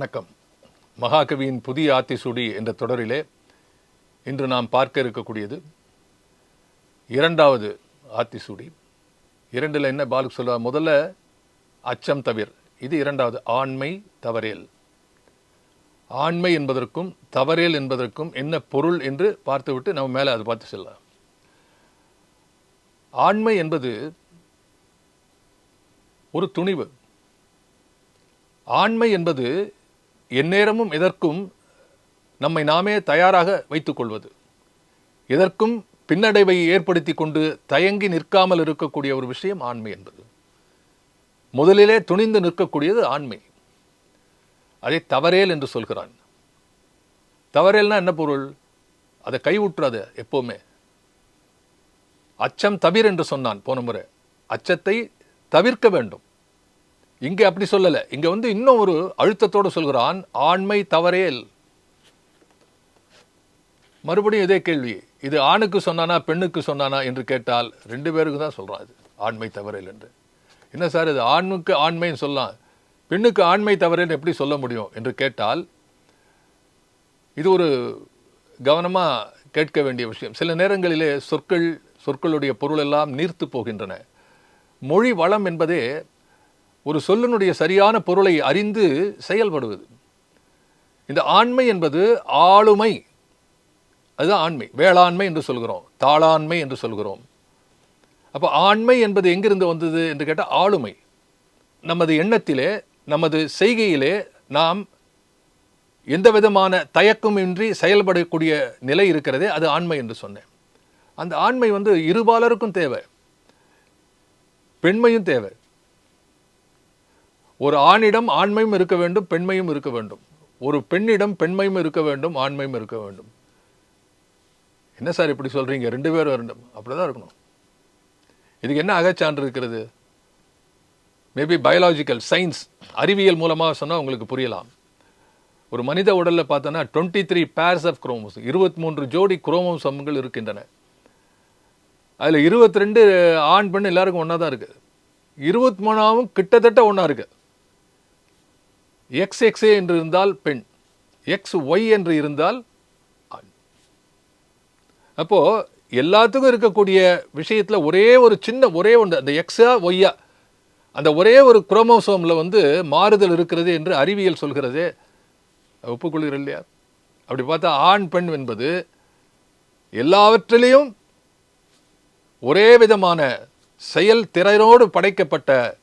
வணக்கம். மகாகவியின் புதிய ஆத்திசூடி என்ற தொடரிலே இன்று நாம் பார்க்க இருக்கக்கூடியது இரண்டாவது ஆத்திசூடி. இரண்டில் என்ன பாலுக்கு சொல்லுவா? முதல்ல அச்சம் தவிர். இது இரண்டாவது ஆண்மை தவறேல். ஆண்மை என்பதற்கும் தவறேல் என்பதற்கும் என்ன பொருள் என்று பார்த்துவிட்டு நம்ம மேலே அதை பார்த்து செல்லலாம். ஆண்மை என்பது ஒரு துணிவு. ஆண்மை என்பது எந்நேரமும் எதற்கும் நம்மை நாமே தயாராக வைத்துக்கொள்வது. எதற்கும் பின்னடைவை ஏற்படுத்தி கொண்டு தயங்கி நிற்காமல் இருக்கக்கூடிய ஒரு விஷயம் ஆண்மை என்பது. முதலிலே துணிந்து நிற்கக்கூடியது ஆண்மை. அதை தவறேல் என்று சொல்கிறான். தவறேல்னா என்ன பொருள்? அதை கைவிட்டுறாத எப்போவுமே. அச்சம் தவிர் என்று சொன்னான் போன முறை. அச்சத்தை தவிர்க்க வேண்டும். இங்கே அப்படி சொல்லலை. இங்கே வந்து இன்னும் ஒரு அழுத்தத்தோடு சொல்கிறான் ஆண்மை தவறேல். மறுபடியும் இதே கேள்வி இது ஆணுக்கு சொன்னானா பெண்ணுக்கு சொன்னானா? என்று கேட்டால் ரெண்டு பேருக்கு தான் சொல்கிறான் இது ஆண்மை தவறேல் என்று. என்ன சார் இது ஆணுக்கு ஆண்மைன்னு சொல்லலாம் பெண்ணுக்கு ஆண்மை தவறேல் எப்படி சொல்ல முடியும் என்று கேட்டால் இது ஒரு கவனமாக கேட்க வேண்டிய விஷயம். சில நேரங்களிலே சொற்கள் சொற்களுடைய பொருள் எல்லாம் நீர்த்து போகின்றன. மொழி வளம் என்பதே ஒரு சொல்லினுடைய சரியான பொருளை அறிந்து செயல்படுவது. இந்த ஆண்மை என்பது ஆளுமை. அதுதான் ஆண்மை. வேளாண்மை என்று சொல்கிறோம். தாளாண்மை என்று சொல்கிறோம். அப்போ ஆண்மை என்பது எங்கிருந்து வந்தது என்று கேட்டால் ஆளுமை. நமது எண்ணத்திலே நமது செய்கையிலே நாம் எந்த விதமான தயக்கமின்றி செயல்படக்கூடிய நிலை இருக்கிறதே அது ஆண்மை என்று சொன்னேன். அந்த ஆண்மை வந்து இருபாலருக்கும் தேவை. பெண்மையும் தேவை. ஒரு ஆணிடம் ஆண்மையும் இருக்க வேண்டும் பெண்மையும் இருக்க வேண்டும். ஒரு பெண்ணிடம் பெண்மையும் இருக்க வேண்டும் ஆண்மையும் இருக்க வேண்டும். என்ன சார் இப்படி சொல்கிறீங்க ரெண்டு பேரும் வேண்டும் அப்படிதான் இருக்கணும். இதுக்கு என்ன அகச்சான்று இருக்கிறது? மேபி பயாலாஜிக்கல் சயின்ஸ் அறிவியல் மூலமாக சொன்னால் உங்களுக்கு புரியலாம். ஒரு மனித உடலில் பார்த்தோன்னா twenty three pairs of chromosomes இருபத்தி மூன்று ஜோடி குரோமோசம்கள் இருக்கின்றன. அதில் இருபத்தி ரெண்டு ஆண் பெண் எல்லாருக்கும் ஒன்றா தான் இருக்குது இருபத்தி மூணாவும் கிட்டத்தட்ட ஒன்றா இருக்குது எக்ஸ் எக்ஸே என்று இருந்தால் பெண். எக்ஸ் ஒய் என்று இருந்தால் ஆண். அப்போ எல்லாத்துக்கும் இருக்கக்கூடிய விஷயத்தில் ஒரே ஒரு சின்ன ஒரே ஒன்று அந்த எக்ஸா ஒய்யா அந்த ஒரே ஒரு குரோமோசோமில் வந்து மாறுதல் இருக்கிறது என்று அறிவியல் சொல்கிறதே. ஒப்புக்கொள்கிற இல்லையா? அப்படி பார்த்தா ஆண் பெண் என்பது எல்லாவற்றிலையும் ஒரே விதமான செயல் திறனோடு படைக்கப்பட்ட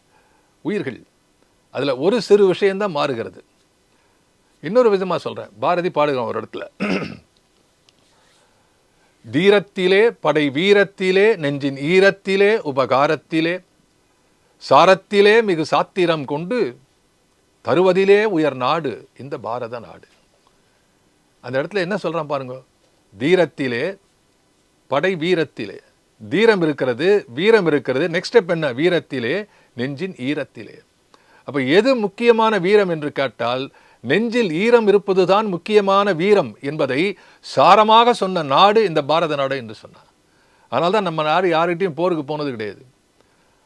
உயிர்கள். அதில் ஒரு சிறு விஷயந்தான் மாறுகிறது. இன்னொரு விதமாக சொல்கிறேன் பாரதி பாடுகிறோம் ஒரு இடத்துல. தீரத்திலே படை வீரத்திலே நெஞ்சின் ஈரத்திலே உபகாரத்திலே சாரத்திலே மிகு சாத்திரம் கொண்டு தருவதிலே உயர் நாடு இந்த பாரத நாடு. அந்த இடத்துல என்ன சொல்கிறான் பாருங்க. தீரத்திலே படை வீரத்திலே. தீரம் இருக்கிறது வீரம் இருக்கிறது. நெக்ஸ்ட் ஸ்டெப் என்ன? வீரத்திலே நெஞ்சின் ஈரத்திலே. அப்போ எது முக்கியமான வீரம் என்று கேட்டால் நெஞ்சில் ஈரம் இருப்பதுதான் முக்கியமான வீரம் என்பதை சாரமாக சொன்ன நாடு இந்த பாரத நாடு என்று சொன்னார். அதனால தான் நம்ம நாடு யார்கிட்டையும் போருக்கு போனது கிடையாது.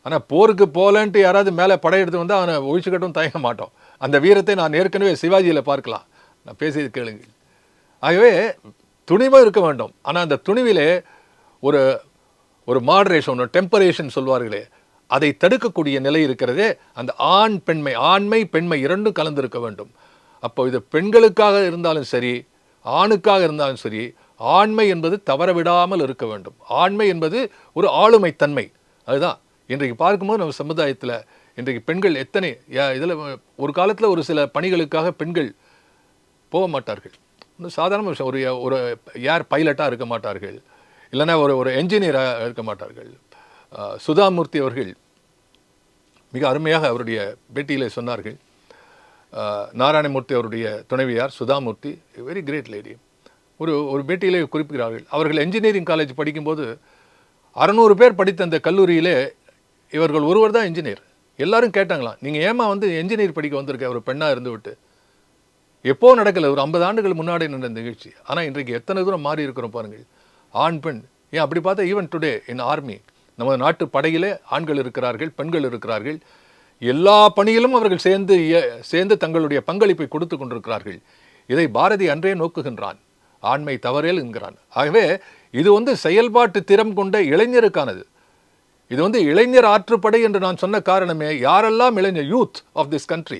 ஆனால் போருக்கு போகலன்ட்டு யாராவது மேலே படையெடுத்து வந்தால் அவனை ஒழிச்சுக்கட்டும் தயங்க மாட்டோம். அந்த வீரத்தை நான் ஏற்கனவே சிவாஜியில் பார்க்கலாம். நான் பேசியது கேளுங்க ஆகவே துணிவும் இருக்க வேண்டும். ஆனால் அந்த துணிவிலே ஒரு ஒரு மாடரேஷன் ஒரு டெம்பரேஷன் சொல்வார்களே. அதை தடுக்கக்கூடிய நிலை இருக்கிறதே அந்த ஆண் பெண்மை ஆண்மை பெண்மை இரண்டும் கலந்திருக்க வேண்டும். அப்போ இது பெண்களுக்காக இருந்தாலும் சரி ஆணுக்காக இருந்தாலும் சரி ஆண்மை என்பது தவறவிடாமல் இருக்க வேண்டும். ஆண்மை என்பது ஒரு ஆளுமை தன்மை அதுதான். இன்றைக்கு பார்க்கும்போது நம்ம சமுதாயத்தில் இன்றைக்கு பெண்கள் எத்தனை இதில் ஒரு காலத்தில் ஒரு சில பணிகளுக்காக பெண்கள் போக மாட்டார்கள். இன்னும் சாதாரண விஷயம் ஒரு ஒரு ஏர் பைலட்டாக இருக்க மாட்டார்கள். இல்லைன்னா ஒரு ஒரு என்ஜினியராக இருக்க மாட்டார்கள். சுதாமூர்த்தி அவர்கள் மிக அருமையாக அவருடைய பேட்டியிலே சொன்னார்கள். நாராயணமூர்த்தி அவருடைய துணைவியார் சுதாமூர்த்தி வெரி கிரேட் லேடி ஒரு ஒரு பேட்டியிலே குறிப்பிடுகிறார்கள். அவர்கள் என்ஜினியரிங் காலேஜ் படிக்கும்போது அறநூறு பேர் படித்த அந்த கல்லூரியிலே இவர்கள் ஒருவர் தான் இன்ஜினியர் எல்லாரும் கேட்டாங்களாம் நீங்கள் ஏமா வந்து என்ஜினியர் படிக்க வந்திருக்க? ஒரு பெண்ணாக இருந்து விட்டு. எப்போ நடக்கலை? ஒரு ஐம்பது ஆண்டுகள் முன்னாடி நடந்த நிகழ்ச்சி. ஆனால் இன்றைக்கு எத்தனை தூரம் மாறி இருக்கிறோம் பாருங்கள். ஆண் பெண். ஏன் அப்படி பார்த்தா ஈவன் டுடே இன் ஆர்மி நமது நாட்டு படையிலே ஆண்கள் இருக்கிறார்கள் பெண்கள் இருக்கிறார்கள். எல்லா பணியிலும் அவர்கள் சேர்ந்து சேர்ந்து தங்களுடைய பங்களிப்பை கொடுத்து கொண்டிருக்கிறார்கள். இதை பாரதி அன்றே நோக்குகின்றான். ஆண்மை தவறேல் என்கிறான். ஆகவே இது வந்து செயல்பாட்டு திறம் கொண்ட இளைஞருக்கானது. இது வந்து இளைஞர் ஆற்றுப்படை என்று நான் சொன்ன காரணமே யாரெல்லாம் இளைஞர் யூத் ஆஃப் திஸ் கண்ட்ரி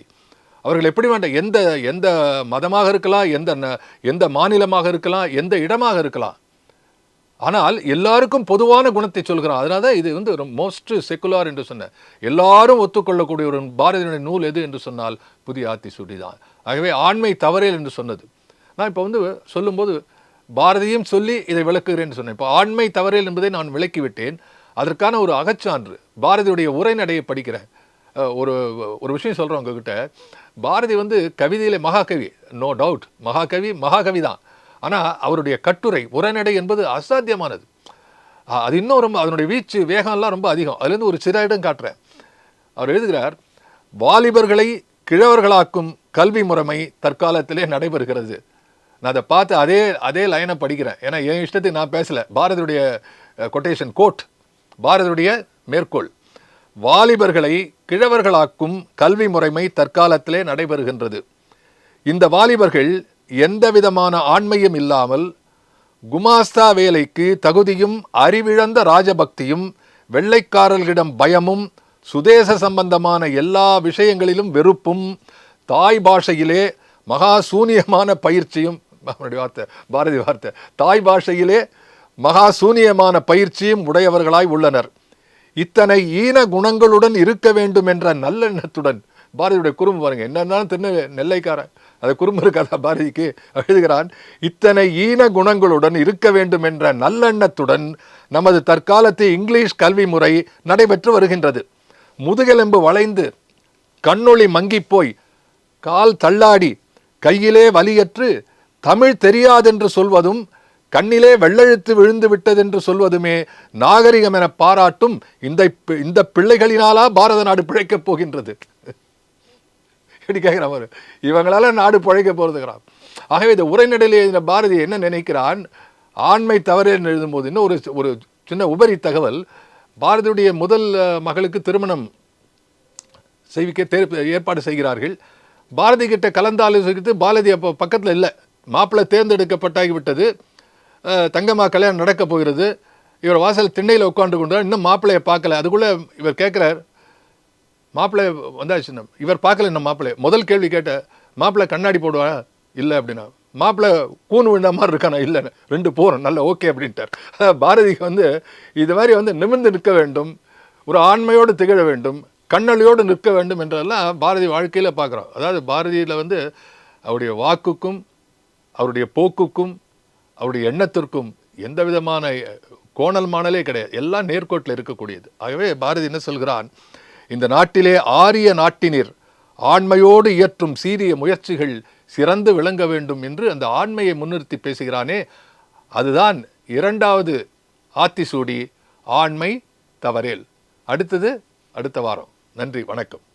அவர்கள் எப்படி வேண்டாம் எந்த எந்த மதமாக இருக்கலாம் எந்த ந- எந்த மாநிலமாக இருக்கலாம் எந்த இடமாக இருக்கலாம் ஆனால் எல்லாருக்கும் பொதுவான குணத்தை சொல்கிறான். அதனால தான் இது வந்து மோஸ்ட் செக்குலார் என்று சொன்னேன் எல்லாரும் ஒத்துக்கொள்ளக்கூடிய ஒரு பாரதியினுடைய நூல் எது என்று சொன்னால் புதிய ஆத்திசூடி தான். ஆகவே ஆண்மை தவறேல் என்று சொன்னது. நான் இப்போ வந்து சொல்லும்போது பாரதியும் சொல்லி இதை விளக்குகிறேன் சொன்னேன். இப்போ ஆண்மை தவறேல் என்பதை நான் விளக்கிவிட்டேன். அதற்கான ஒரு அகச்சான்று பாரதியுடைய உரைநடையை படிக்கிறேன் ஒரு ஒரு விஷயம் சொல்கிறேன் உங்ககிட்ட. பாரதி வந்து கவிதையிலே மகாகவி நோ டவுட் மகாகவி மகாகவி தான். ஆனால் அவருடைய கட்டுரை உரைநடை என்பது அசாத்தியமானது. அது இன்னும் ரொம்ப அதனுடைய வீச்சு வேகம்லாம் ரொம்ப அதிகம். அதுலேருந்து ஒரு சிற இடம் காட்டுறேன். அவர் எழுதுகிறார் வாலிபர்களை கிழவர்களாக்கும் கல்வி முறைமை தற்காலத்திலே நடைபெறுகிறது. நான் அதை பார்த்து அதே அதே லைனை படிக்கிறேன். ஏன்னா என் இஷ்டத்துக்கு நான் பேசல. பாரதியுடைய கொட்டேஷன் கோட் பாரதியுடைய மேற்கோள். வாலிபர்களை கிழவர்களாக்கும் கல்வி முறைமை தற்காலத்திலே நடைபெறுகின்றது. இந்த வாலிபர்கள் எந்த விதமான ஆண்மையும் இல்லாமல் குமாஸ்தா வேலைக்கு தகுதியும் அறிவிழந்த ராஜபக்தியும் வெள்ளைக்காரர்களிடம் பயமும் சுதேச சம்பந்தமான எல்லா விஷயங்களிலும் வெறுப்பும் தாய் பாஷையிலே மகா சூனியமான பயிற்சியும் அவருடைய வார்த்தை பாரதி வார்த்தை தாய் பாஷையிலே மகா சூனியமான பயிற்சியும் உடையவர்களாய் உள்ளனர். இத்தனை ஈன குணங்களுடன் இருக்க வேண்டும் என்ற நல்லெண்ணத்துடன் பாரதியுடைய குறும்பு பாருங்க என்னன்னாலும் திருநெல்லை நெல்லைக்காரன் அது குறும்பு கதா பாரதிக்கு எழுதுகிறான் இத்தனை ஈன குணங்களுடன் இருக்க வேண்டும் என்ற நல்லெண்ணத்துடன் நமது தற்காலத்து இங்கிலீஷ் கல்வி முறை நடைபெற்று வருகின்றது. முதுகெலும்பு வளைந்து கண்ணொளி மங்கிப் போய் கால் தள்ளாடி கையிலே வலியற்று தமிழ் தெரியாதென்று சொல்வதும் கண்ணிலே வெள்ளெழுத்து விழுந்து விட்டதென்று சொல்வதுமே நாகரிகம் என பாராட்டும் இந்த பி- இந்த பிள்ளைகளினாலா பாரத நாடு பிழைக்கப் போகின்றது. எப்படி கேட்குறான் அவர் இவங்களால நாடு பழைக்க போகிறதுக்கிறான் ஆகவே இந்த உரைநடையில் எழுதின பாரதி என்ன நினைக்கிறான்? ஆண்மை தவறு என்று எழுதும்போது இன்னும் ஒரு ஒரு சின்ன உபரி தகவல். பாரதியுடைய முதல் மகளுக்கு திருமணம் செய்விக்க தே- ஏற்பாடு செய்கிறார்கள். பாரதி கிட்ட கலந்தாலோசித்து பாரதி அப்போ பக்கத்தில் இல்லை. மாப்பிள்ளை தேர்ந்தெடுக்கப்பட்டாகி விட்டது. தங்கம்மா கல்யாணம் நடக்கப் போகிறது. இவர் வாசல் திண்ணையில் உட்காந்து கொண்டார் இன்னும் மாப்பிள்ளையை பார்க்கல. அதுக்குள்ளே இவர் கேட்குறார் மாப்பிள்ளை வந்தாச்சு இவர் பார்க்கல இன்னும் மாப்பிள்ளை முதல் கேள்வி கேட்ட மாப்பிள்ளை கண்ணாடி போடுவா? இல்லை அப்படின்னா மாப்பிள்ளை கூன் விழுந்த மாதிரி இருக்கானா? இல்லைன்னு. ரெண்டு போகிறோம் நல்ல ஓகே அப்படின்ட்டார். பாரதிக்கு வந்து இது மாதிரி வந்து நிமிர்ந்து நிற்க வேண்டும். ஒரு ஆண்மையோடு திகழ வேண்டும். கண்ணொளியோடு நிற்க வேண்டும் என்றெல்லாம் பாரதி வாழ்க்கையில் பார்க்குறோம். அதாவது பாரதியில் வந்து அவருடைய வாக்குக்கும் அவருடைய போக்குக்கும் அவருடைய எண்ணத்திற்கும் எந்த விதமான கோணல் மாணலே கிடையாது. எல்லாம் நேர்கோட்டில் இருக்கக்கூடியது. ஆகவே பாரதி என்ன சொல்கிறான்? இந்த நாட்டிலே ஆரிய நாட்டினிர் ஆண்மையோடு இயற்றும் சீரிய முயற்சிகள் சிறந்து விளங்க வேண்டும் என்று அந்த ஆண்மையை முன்னிறுத்தி பேசுகிறானே. அதுதான் இரண்டாவது ஆத்திசூடி ஆண்மை தவறேல். அடுத்தது அடுத்த வாரம். நன்றி வணக்கம்.